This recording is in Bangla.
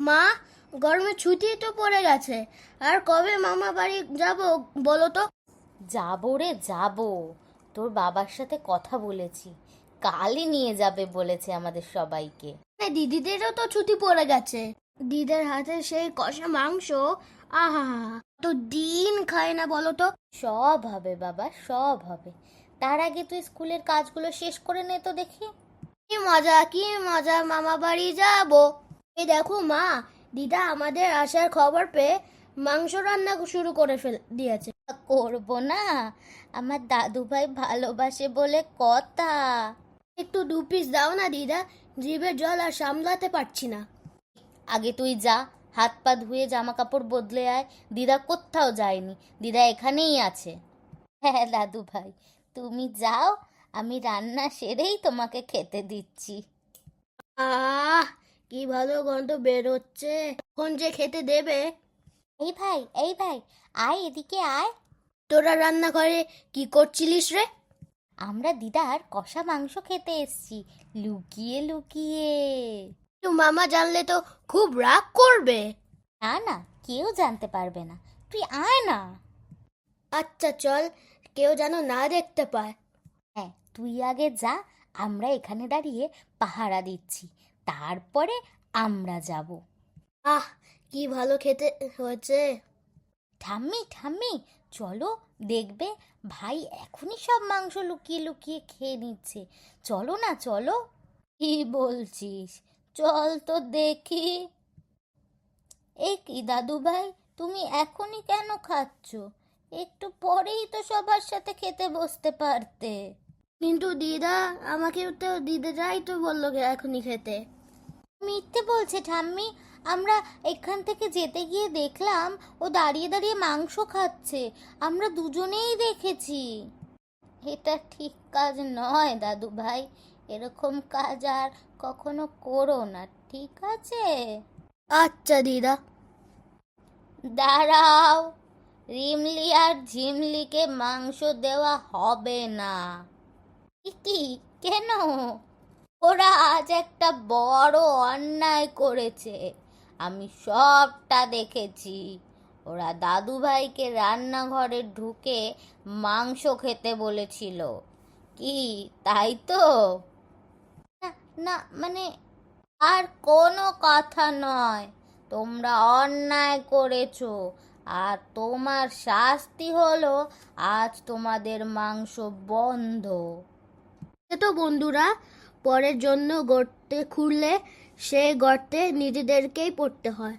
মা গরমে ছুটি তো পড়ে গেছে। আর কবে মামা বাড়ি যাব বলো তো? যাব রে যাব। তোর বাবার সাথে কথা বলেছি। কালই নিয়ে যাবে বলেছে আমাদের সবাইকে। দিদিদেরও তো ছুটি পড়ে গেছে। দিদের হাতে সেই কষা মাংস আহা তো দিন খায় না বলো তো? সব হবে বাবা সব হবে। তার আগে তুই স্কুলের কাজগুলো শেষ করে নে তো দেখি। কি মজা কি মজা মামা বাড়ি যাব। এই দেখো মা দিদা আমাদের আসার খবর পেয়ে মাংস রান্না শুরু করে ফেল দিয়েছে। করব না আমার দাদু ভাই ভালোবাসে বলে কথা। একটু দু পিস দাও না দিদা জিভের জল আর সামলাতে পারছি না। আগে তুই যা হাত পা ধুয়ে জামা কাপড় বদলে আয়। দিদা কোথাও যায়নি দিদা এখানেই আছে। হ্যাঁ দাদু ভাই তুমি যাও আমি রান্না সেরেই তোমাকে খেতে দিচ্ছি। আহ কি ভালো গন্ধ বেরোচ্ছে? কখন যে খেতে দেবে? এই ভাই এই ভাই আয় এদিকে আয়। তোরা রান্নাঘরে কি করছিলিস রে? আমরা দিদার কষা মাংস খেতে এসছি। লুকিয়ে লুকিয়ে। তো মামা জানলে তো খুব রাগ করবে। না না কেউ জানতে পারবে না। তুই আয় না। আচ্ছা চল কেউ যেন না দেখতে পায়। হ্যাঁ তুই আগে যা আমরা এখানে দাঁড়িয়ে পাহারা দিচ্ছি। তারপরে আমরা যাব। আহ কি ভালো খেতে হয়েছে। ঠাম্মি ঠাম্মি চলো দেখবে ভাই এখনই সব মাংস লুকিয়ে লুকিয়ে খেয়ে নিচ্ছে। চলো না চলো। কি বলছিস? চল তো দেখি। এ কি দাদু ভাই তুমি এখনই কেন খাচ্ছ? একটু পরেই তো সবার সাথে খেতে বসতে পারতে। কিন্তু দিদা আমাকে তো দিদাই তো বলল গে এখনই খেতে। মিথ্যে বলছে ঠাম্মি। আমরা এখান থেকে যেতে গিয়ে দেখলাম ও দাঁড়িয়ে দাঁড়িয়ে মাংস খাচ্ছে। আমরা দুজনেই দেখেছি। এটা ঠিক কাজ নয় দাদু ভাই। এরকম কাজ আর কখনো করো না ঠিক আছে? আচ্ছা দিদা। দাঁড়াও। রিমলি আর ঝিমলিকে মাংস দেওয়া হবে না। কি কেন? ওরা আজ একটা বড় অন্যায় করেছে। আমি সবটা দেখেছি। ওরা দাদু ভাইকে রান্নাঘরে ঢুকে মাংস খেতে বলেছিল। কি, তাই তো? না মানে আর কোনো কথা নয়। তোমরা অন্যায় করেছ। আর তোমার শাস্তি হলো আজ তোমাদের মাংস বন্ধ। তো বন্ধুরা পরের জন্য গর্তে খুঁড়লে সেই গর্তে নিজেদেরকেই পড়তে হয়।